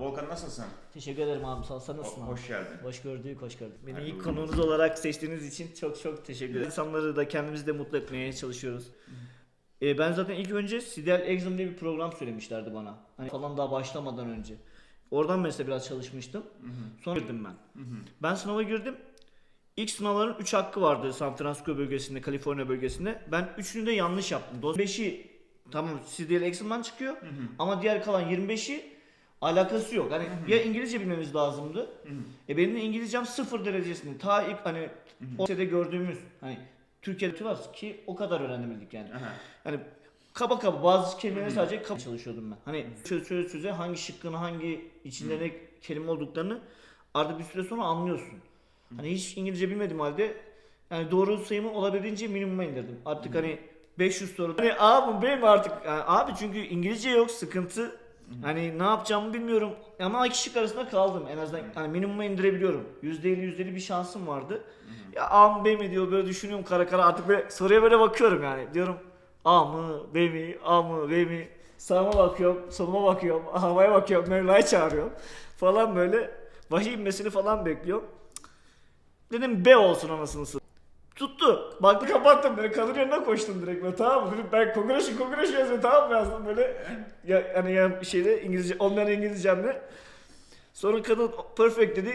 Volkan nasılsın? Teşekkür ederim abi sağ ol. Sen nasılsın abi? Hoş geldin. Hoş gördük, hoş gördük. Beni Hayırlı ilk uğurlu konuğunuz olarak seçtiğiniz için çok çok teşekkür ederim. İnsanları da kendimizi de mutlu etmeye çalışıyoruz. Ee, ben zaten ilk önce Sidel Exam diye bir program söylemişlerdi bana. Hani falan daha başlamadan önce. Oradan mesela biraz çalışmıştım. Sonra girdim ben. Ben sınava girdim. İlk sınavların 3 hakkı vardı San Francisco bölgesinde, Kaliforniya bölgesinde. Ben 3'ünü de yanlış yaptım. 5'i tamam Sidel Exam'dan çıkıyor. Ama diğer kalan 25'i alakası yok. Hani ya İngilizce bilmemiz lazımdı. E benim de İngilizcem sıfır derecesinde. Ta ilk hani o gördüğümüz hani Türkiye'de var ki o kadar öğrenebildik yani. Hani kaba kaba bazı kelimeleri sadece kaba çalışıyordum ben. Hani söz söz söze hangi şıkkın hangi içinde ne kelime olduklarını artık bir süre sonra anlıyorsun. Hani hiç İngilizce bilmediğim halde yani doğru sayımı olabildiğince minimuma indirdim. Artık hani 500 soru. Hani abi benim artık yani abi çünkü İngilizce yok sıkıntı. Hani ne yapacağımı bilmiyorum. Ama iki şık arasında kaldım. En azından hani minimuma indirebiliyorum. %50 %50 bir şansım vardı. Ya A mı B mi diyor böyle düşünüyorum kara kara artık böyle soruya böyle bakıyorum yani. Diyorum A mı B mi A mı B mi Sağıma bakıyorum, soluma bakıyorum, havaya bakıyorum, Mevla'yı çağırıyorum falan böyle vahiy inmesini falan bekliyorum. Dedim B olsun anasını satayım. Tuttu. Baktı kapattım böyle kadın yanına koştum direkt böyle tamam mı? Ben kongreşi kongreşi yazıyorum tamam mı yazdım böyle. Ya, hani ya şeyde İngilizce olmayan İngilizcemle. Sonra kadın perfect dedi.